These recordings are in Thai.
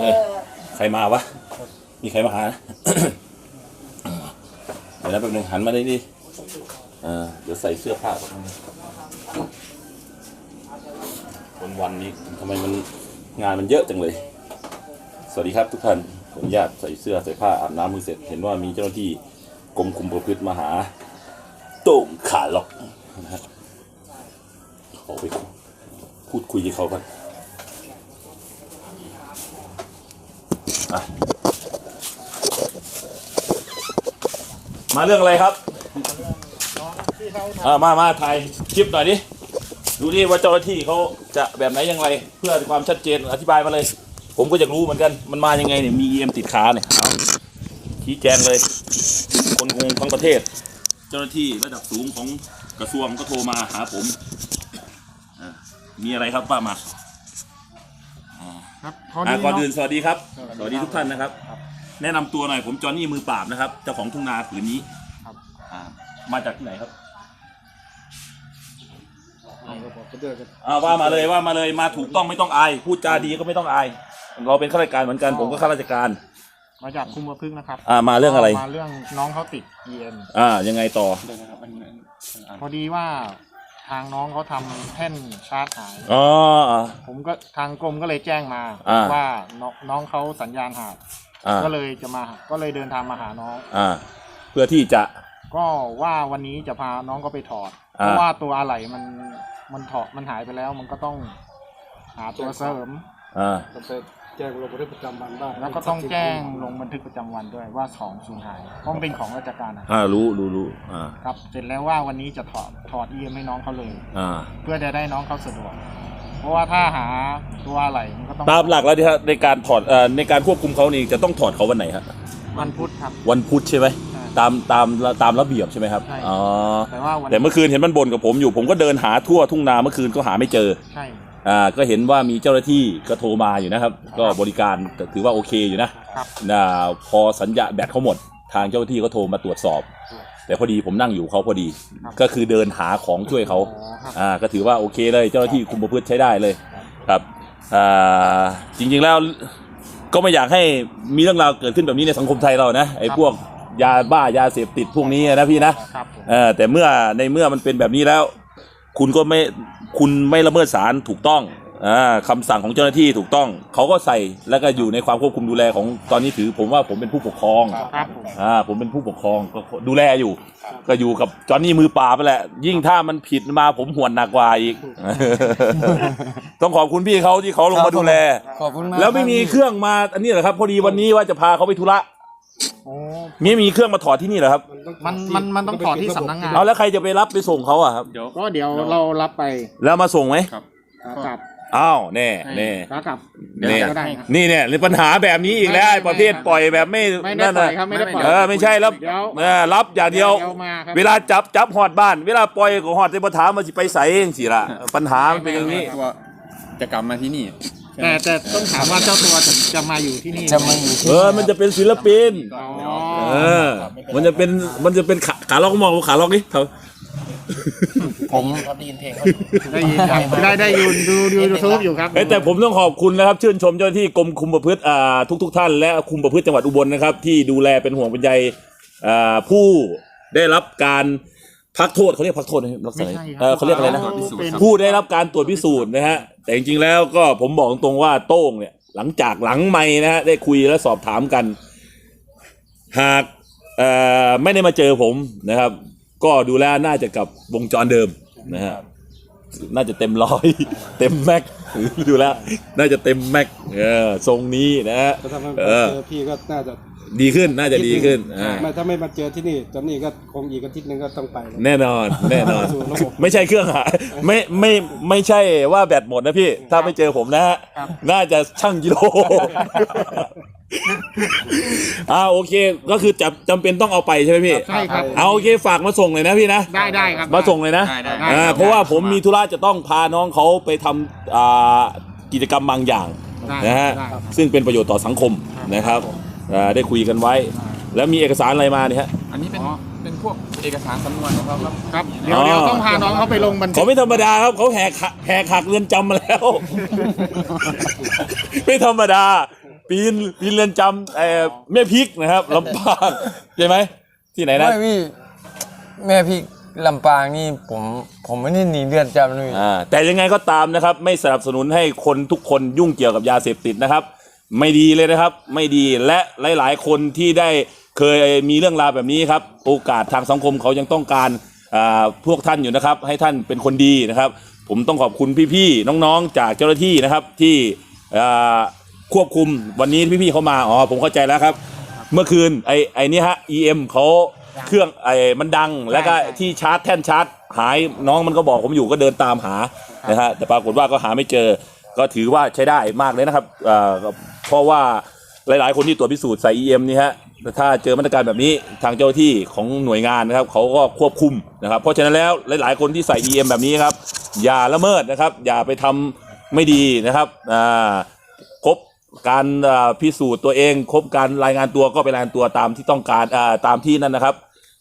เออ ใครมาวะ มีใครมาหา เดี๋ยวนะแป๊บนึงหันมาได้ดิเออเดี๋ยวใส่เสื้อผ้าก่อนวันวันนี้ทำไมมันงานมันเยอะจังเลย สวัสดีครับทุกท่าน ผมญาติใส่เสื้อใส่ผ้าอาบน้ำมือเสร็จ เห็นว่ามีเจ้าหน้าที่กรมคุมประพฤติมาหา โต้งขาล็อกนะฮะขอไปพูดคุยกับเขากันอ่ มาเรื่องอะไรครับอ่ามามาถ่ายคลิปหน่อยดิดูดิว่าเจ้าหน้าที่เขาจะแบบไหนอยังไงเพื่อความชัดเจนอธิบายมาเลย ผมก็อยากรู้เหมือนกันมันมายังไงเนี่ยมีเอ็มติดขาเนี่ยเอาชี้แจงเลย คนงงทั้งประเทศ เจ้าหน้าที่ระดับสูงของกระทรวงก็โทรมาหาผมอะมีอะไรครับป้ามาครับพออะดีก่อนเนาะอื่นสวัสดีครับ สวัสดีทุกท่านนะครับ แนะนำตัวหน่อยผมจอห์นนี่มือปราบนะครับเจ้าของทุ่งนาผืนนี้ครับ อ่ามาจากที่ไหนครับเอาก็บอกไปเดือกัน อ่าว่ามาเลยว่ามาเลยมาถูกต้องไม่ต้องอายพูดจาดีก็ไม่ต้องอาย เราเป็นข้าราชการเหมือนกันผมก็ข้าราชการ มาจากคุมประพฤกษ์นะครับอ่ามาเรื่องอะไร มาเรื่องน้องเขาติด EM อ่ายังไงต่อ พอดีว่า ทางน้องเขาทำแท่นชาร์จหาย อ๋อ ผมก็ทางกรมก็เลยแจ้งมาอ่า ว่าน้องน้องเขาสัญญาณขาดอ่าก็เลยจะมาหาก็เลยเดินทางมาหาน้อง อ่า เพื่อที่จะ ก็ว่าวันนี้จะพาน้องก็ไปถอด อ่า เพราะว่าตัวอะไหล่มันมันถอดมันหายไปแล้ว มันก็ต้องหาตัวเสริม อ่าก็ไป แจ้งลงบันทึกประจำวันได้แล้วก็ต้องแจ้งลงบันทึกประจำวันด้วยว่าของสูญหายเพราะมันเป็นของราชการนะอ่ารู้รู้รู้อ่าครับ เสร็จแล้วว่าวันนี้จะถอดถอด EM ให้น้องเขาเลย อ่า เพื่อจะได้น้องเขาสะดวก เพราะว่าถ้าหาตัวอะไรมันก็ต้องตามหลักแล้วที่ฮะในการถอดเอ่อในการควบคุมเขานี่จะต้องถอดเขาวันไหนฮะวันพุธครับ วันพุธใช่ไหมใช่ตามตามตามระเบียบใช่ไหมครับใช่ อ๋อแต่ว่าวันแต่เมื่อคืนเห็นมันบ่นกับผมอยู่ผมก็เดินหาทั่วทุ่งนาเมื่อคืนก็หาไม่เจอ ใช่ อ่าก็เห็นว่ามีเจ้าหน้าที่ก็โทรมาอยู่นะครับ ก็บริการก็ถือว่าโอเคอยู่นะครับ นะพอสัญญาแบตเขาหมด ทางเจ้าหน้าที่ก็โทรมาตรวจสอบ แต่พอดีผมนั่งอยู่เขาพอดีก็คือเดินหาของช่วยเขา อ๋อครับ อ่าก็ถือว่าโอเคเลยเจ้าหน้าที่คุมประพฤติใช้ได้เลยครับอ่าจริงๆแล้วก็ไม่อยากให้มีเรื่องราวเกิดขึ้นแบบนี้ในสังคมไทยเรานะไอ้พวกยาบ้ายาเสพติดพวกนี้นะพี่นะครับผม เออแต่เมื่อในเมื่อมันเป็นแบบนี้แล้ว คุณก็ไม่ คุณไม่ละเมิดศาลถูกต้องอ่าคำสั่งของเจ้าหน้าที่ถูกต้อง เขาก็ใส่แล้วก็อยู่ในความควบคุมดูแลของตอนนี้ถือ ผมว่าผมเป็นผู้ปกครองครับผม อ่าผมเป็นผู้ปกครองก็ดูแลอยู่ ก็อยู่กับจอห์นนี่มือปราบไปแหละ ยิ่งถ้ามันผิดมาผมหวนหนักกว่าอีก ต้องขอบคุณพี่เขาที่เขาลงมาดูแล ขอบคุณมากแล้วไม่มีเครื่องมาอันนี้เหรอครับ พอดีวันนี้ว่าจะพาเขาไปธุระ โอ้มีมีเครื่องมาถอดที่นี่เหรอครับ มันมันมันต้องถอดที่สำนักงาน เอาแล้วใครจะไปรับไปส่งเขาอะครับก็เดี๋ยวเรารับไปแล้วมาส่งไหมขากลับอ้าวแน่แน่ ขากลับแน่ ก็ได้นะ นี่เนี่ยปัญหาแบบนี้อีกแล้วไม่ไอ้ประเภทไม่ปล่อยแบบไม่ไม่ได้นั่นปล่อน่ะยครับไม่ได้ปล่อย เออไม่ใช่แล้วเดี๋ยว เออรับอย่างเดียวเดี๋ยวมาครับ เวลาจับจับหอดบ้าน เวลาปล่อยก็หอดในปัญหามมันสิไปใส่เองสิล่ะปัญหามันเป็นอย่างนี้ ตัวจะกลับมาที่นี่ แต่แต่ต้องถามว่าเจ้าตัวจะจะมาอยู่ที่นี่จะมาอยู่ที่เออ มันจะเป็นศิลปิน อ๋อเออ มันจะเป็น มันจะเป็นขาขาล็อกมองขาล็อกนี่เขาผมได้ยินครับได้ได้ยูนดูดูยูทูบอยู่ครับ เอ้ยแต่ผมต้องขอบคุณนะครับ ชื่นชมเจ้าหน้าที่กรมคุมประพฤติอ่าทุกทุก ๆ ท่านและคุมประพฤติจังหวัดอุบลนะครับ ที่ดูแลเป็นห่วงเป็นใยอ่าผู้ได้รับการ พักโทษเขาเรียกพักโทษนะลักษณะไม่ใช่ครับ เออเขาเรียกอะไรนะเป็นผู้ได้รับการตรวจพิสูจน์นะฮะ แต่จริงๆแล้วก็ผมบอกตรงๆว่าโต้งเนี่ย หลังจากหลังไม่นะฮะได้คุยและสอบถามกัน หากเอ่อไม่ได้มาเจอผมนะครับ ก็ดูแลวน่าจะกลับวงจรเดิมนะฮะน่าจะเต็มร้อย เต็มแม็กดูแล้ว น่าจะเต็มแม็กเออทรงนี้นะฮะถ้าไม่เอมาอเจอพี่ก็น่าจะ ดีขึ้นน่าจะดีขึ้นอ่า ไม่ถ้าไม่มาเจอที่นี่จอนนี่ก็คงอีกอาทิตย์หนึงก็ต้องไปแล้ว แน่นอนแน่นอน สู่ระบบไม่ใช่เครื่องหายไม่ไม่ไม่ใช่ว่าแบตหมดนะพี่ ถ้าไม่เจอผมนะฮะครับ น่าจะช่างกิโล อ่าโอเค ก็คือจำจำเป็นต้องเอาไปใช่ไหมพี่ ใช่ครับ เอาโอเคฝากมาส่งเลยนะพี่นะ ได้ได้ครับ มาส่งเลยนะได้ได้ได้อ่าเพราะว่าผมมีธุระจะต้องพาน้องเขาไปทำอ่ากิจกรรมบางอย่างได้นะฮะได้ครับ ซึ่งเป็นประโยชน์ต่อสังคมนะครับ อ่าได้คุยกันไว้ แล้วมีเอกสารอะไรมาเนี่ยฮะ อันนี้เป็นอ๋อเป็นพวกเอกสารสำนวนของเขาครับ ครับเดี๋ยวอ๋อ เดี๋ยวต้องพาน้องเขาไปลงบันทึเขากไม่ธรรมดาครับเขาแหกหักแหกหักเรือนจำมาแล้ว ไม่ธรรมดา ปีนปีนเรือนจำเอ่อแม่พริกนะครับลำปางใช่ไหมที่ไหนนะไม่พี่แม่พี่ลำปางนี่ผมผมไม่ได้หนีเลือดจำเลยอ่าแต่ยังไงก็ตามนะครับ ไม่สนับสนุนให้คนทุกคนยุ่งเกี่ยวกับยาเสพติดนะครับ ไม่ดีเลยนะครับ ไม่ดีและหลาย ๆ คนที่ได้เคยมีเรื่องราวแบบนี้ครับ โอกาสทางสังคมเขายังต้องการอ่าพวกท่านอยู่นะครับ ให้ท่านเป็นคนดีนะครับ ผมต้องขอบคุณพี่ ๆ น้อง ๆ จากเจ้าหน้าที่นะครับที่อ่าควบคุมวันนี้พี่ๆเขามาอ๋อผมเข้าใจแล้วครับ เมื่อคืนไอ้ไอ้นี่ฮะ EM เขาเครื่องไอ้มันดังแล้วก็ที่ชาร์จแท่นชาร์จ หายน้องมันก็บอกผมอยู่ก็เดินตามหานะฮะแต่ปรากฏว่าก็หาไม่เจอ ก็ถือว่าใช้ได้มากเลยนะครับเอ่อเพราะว่าหลาย ๆ คนที่ตรวจพิสูจน์ใส่ EM นี่ฮะถ้าเจอมาตรการแบบนี้ทางเจ้าหน้าที่ของหน่วยงานนะครับเขาก็ควบคุมนะครับเพราะฉะนั้นแล้วหลาย ๆ คนที่ใส่ EM แบบนี้ครับอย่าละเมิดนะครับ อย่าไปทำไม่ดีนะครับอ่าครบการอ่อพิสูจน์ตัวเอง ครบการรายงานตัวก็ไปรายงานตัวตามที่ต้องการอ่าตามที่นั่นนะครับ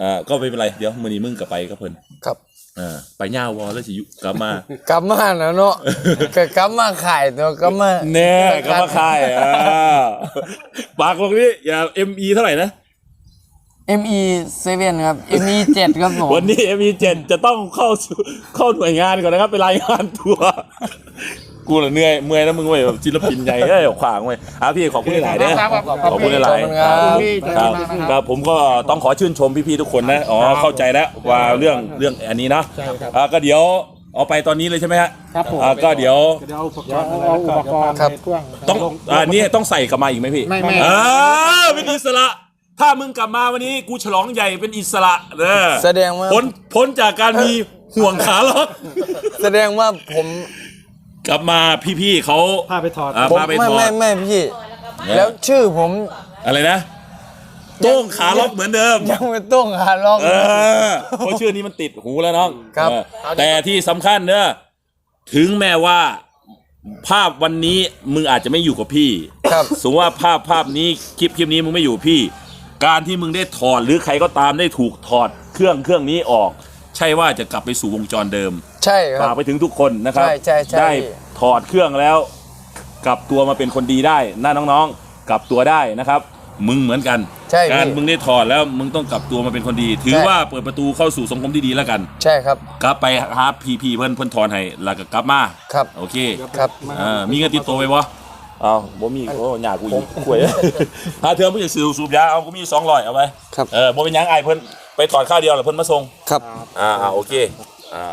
อ่าก็ไม่เป็นไรเดี๋ยวมือนี้มึงกลับไปก็เพิ่น ครับ อ่าไปย่าวอแล้วสิยุกลับมากลับมาแล้วเนาะก็กลับมาขายตัวกลับมาแน่กลับมาค่ายอ่าปากบอกนี่อย่า ME เท่าไหร่นะ ME 7ครับ ME 7ครับผมวันนี้ ME 7จะต้องเข้าสู่เข้าหน่วยงานก่อนนะครับไปรายงานตัว กูละเหนื่อยเมื่อยนะมึงเว้ยแบบศิลปินใหญ่เอ้ยขวางเว้ยอะพี่ขอบคุณหลายๆเด้อครับขอบคุณขอบคุณหลายขอบคุณๆครับพี่ครับขอบคุณมากนะครับครับผมก็ต้องขอชื่นชมพี่ๆทุกคนนะอ๋อเข้าใจแล้วว่าเรื่องเรื่องอันนี้เนาะใช่ครับอ่าก็เดี๋ยวเอาไปตอนนี้เลยใช่ไหมฮะครับผมอ่าก็เดี๋ยวเดี๋ยวเอาอุปกเดี๋ยวรณ์อะไรเอาแล้วอุก็ปกรณ์ครับในเครื่องต้องอ่านี่ต้องใส่กลับมาอีกไหมพี่ไม่ไม่อ่าเป็นอิสระ ถ้ามึงกลับมาวันนี้กูฉลองใหญ่เป็นอิสระเด้อแสดงว่า พ้นพ้นจากการมีห่วงขาล็อก แสดงว่าผมกลับมาพี่ๆเขาผ้าไปถอด อ่าผมพาไปไม่ถอไม่ดไม่พี่ แล้วชื่อผมอะไรนะ โต้งขาล็อกเหมือนเดิม ยังไม่ต้องหาล็อกเออเพราะชื่อนี้มันติดหูแล้วน้องครับ เออแต่ที่สำคัญเนอะถึงแม้ว่า ภาพวันนี้มึงอาจจะไม่อยู่กับพี่ ครับ สมมติว่าภาพภาพนี้คลิปคลิปนี้มึงไม่อยู่พี่ การที่มึงได้ถอดหรือใครก็ตามได้ถูกถอดเครื่องเครื่องนี้ออก ใช่ว่าจะกลับไปสู่วงจรเดิมใช่ครัฝาบกไปถึงทุกคนนะครับ ใช่ใช่ใช่ ได้ถอดเครื่องแล้ว กลับตัวมาเป็นคนดีได้นะน้องๆ กลับตัวได้นะครับ มึงเหมือนกัน ใช่การพี่มึงได้ถอดแล้วมึงต้องกลับตัวมาเป็นคนดี ถือใช่ ว่าเปิดประตูเข้าสู่สังคมที่ดีแล้วกัน ใช่ครับ กลับไปหาพีพีเพิ่นเพิ่นถอนให้แล้วก็กลับมาครับ โอเคครับอ่ามีเงินติดตัวไปวะอ้าวบ่มีโอ้หยากูอีกคุยหาเทอมมึงจะสูบสูบยาเอากูมี200เอาไปครับเออบ่เป็นหยังไอ้เพิ่นไปถอดข้าวเดียวแล้วเพิ่นมาส่งครับ อ่าอ่าโอเคอ่า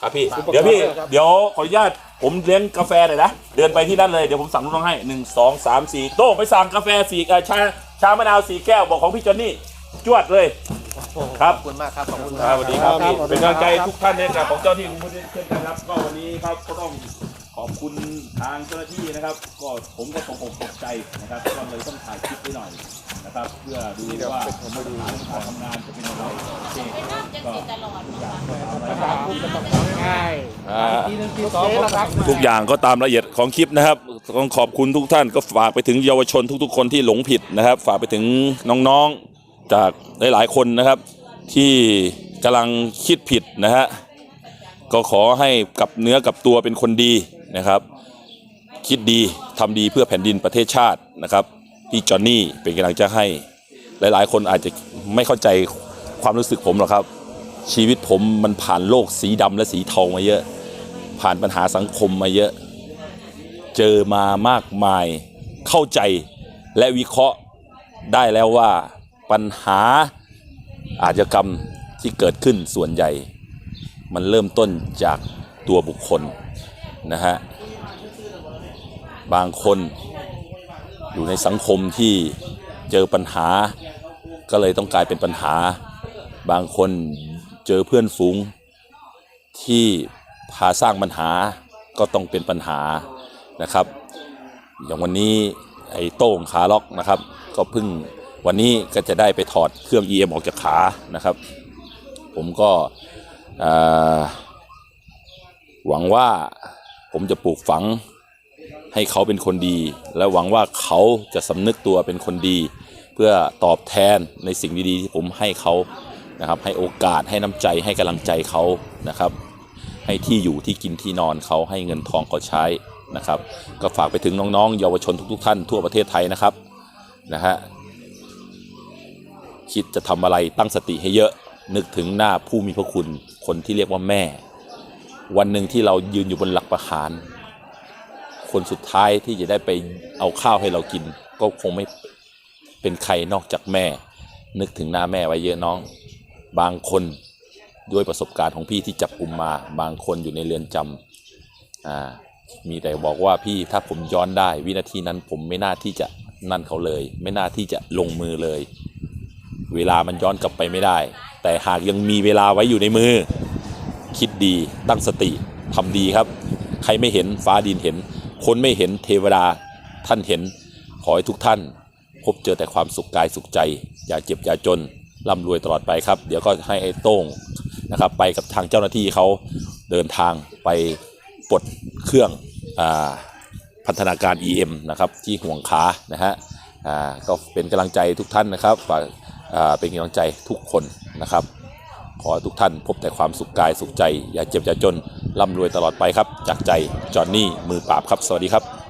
ครับพี่เดี๋ยวพี่เดี๋ยวขออนุญาตผมเลี้ยงกาแฟหน่อยนะเดินไปที่นั่นเลยเดี๋ยวผมสั่งลูกน้องให้หนึ่งสองสามสี่โต้งไปสั่งกาแฟสี่เอ่อชาชามะนาวสี่แก้วบอกของพี่จอนนี่จวดเลย ครับ ขอบคุณมากครับ ขอบคุณครับสวัสดีครับครัพี่บเป็นกำลังใจทุกท่านเลยครับของเจ้าที่กรุงเทพเช่นกันครับก็วันนี้ครับก็ต้องข อบคุณทางเจ้าหน้าที่นะครับ ก็ผมก็ตกอกตกใจนะครับก็เลยต้องถ่ายคลิปไว้หน่อยนะครับ เพื่อดูว่าการทำงานจะเป็นยังไงโอเคก็ง่ายอ่าทีนึงทีสองครับทุกอย่างก็ตามละเอียดของคลิปนะครับต้องขอบคุณทุกท่านก็ฝากไปถึงเยาวชนทุก ๆ คนที่หลงผิดนะครับ ฝากไปถึงน้องๆจากหลายๆคนนะครับ ที่กำลังคิดผิดนะฮะก็ขอให้กลับเนื้อกลับตัวเป็นคนดี นะครับ คิดดีทำดีเพื่อแผ่นดินประเทศชาตินะครับพี่จอนนี่เป็นกำลังใจให้ หลายๆ คนอาจจะไม่เข้าใจความรู้สึกผมหรอกครับ ชีวิตผมมันผ่านโลกสีดำและสีทองมาเยอะ ผ่านปัญหาสังคมมาเยอะ เจอมามากมายเข้าใจและวิเคราะห์ได้แล้วว่าปัญหาอาชญากรรมที่เกิดขึ้นส่วนใหญ่ มันเริ่มต้นจากตัวบุคคล นะฮะบางคนอยู่ในสังคมที่เจอปัญหา ก็เลยต้องกลายเป็นปัญหา บางคนเจอเพื่อนฝูง ที่พาสร้างปัญหาก็ต้องเป็นปัญหานะครับ อย่างวันนี้ไอ้โต้งขาล็อกนะครับ ก็เพิ่งวันนี้ก็จะได้ไปถอดเครื่อง EM ออกจากขานะครับ ผมก็หวังว่า ผมจะปลูกฝังให้เขาเป็นคนดี และหวังว่าเขาจะสำนึกตัวเป็นคนดี เพื่อตอบแทนในสิ่งดีๆ ที่ผมให้เขานะครับ ให้โอกาสให้น้ำใจให้กำลังใจเขานะครับ ให้ที่อยู่ที่กินที่นอนเขาให้เงินทองเขาใช้นะครับ ก็ฝากไปถึงน้องๆ เยาวชนทุกๆ ท่านทั่วประเทศไทยนะครับนะฮะคิดจะทำอะไรตั้งสติให้เยอะนึกถึงหน้าผู้มีพระคุณคนที่เรียกว่าแม่ วันหนึ่งที่เรายืนอยู่บนหลักประหาร คนสุดท้ายที่จะได้ไปเอาข้าวให้เรากิน ก็คงไม่เป็นใครนอกจากแม่ นึกถึงหน้าแม่ไว้เยอะน้อง บางคนด้วยประสบการณ์ของพี่ที่จับกลุ่มมา บางคนอยู่ในเรือนจำอ่ามีแต่บอกว่าพี่ถ้าผมย้อนได้ วินาทีนั้นผมไม่น่าที่จะนั่นเขาเลย ไม่น่าที่จะลงมือเลย เวลามันย้อนกลับไปไม่ได้ แต่หากยังมีเวลาไว้อยู่ในมือ คิดดีตั้งสติทำดีครับ ใครไม่เห็นฟ้าดินเห็น คนไม่เห็นเทวดาท่านเห็น ขอให้ทุกท่าน พบเจอแต่ความสุขกายสุขใจ อย่าเจ็บอย่าจนร่ำรวยตลอดไปครับ เดี๋ยวก็ให้ไอ้โต้งนะครับ ไปกับทางเจ้าหน้าที่เขาเดินทางไปปลดเครื่องอาพัฒนาการ EM นะครับที่ห่วงขานะฮะอ่าก็เป็นกำลังใจทุกท่านนะครับฝากอ่าเป็นกำลังใจทุกคนนะครับ ขอให้ทุกท่านพบแต่ความสุขกายสุขใจ อย่าเจ็บอย่าจนร่ำรวยตลอดไปครับ จากใจจอห์นนี่มือปราบครับ สวัสดีครับ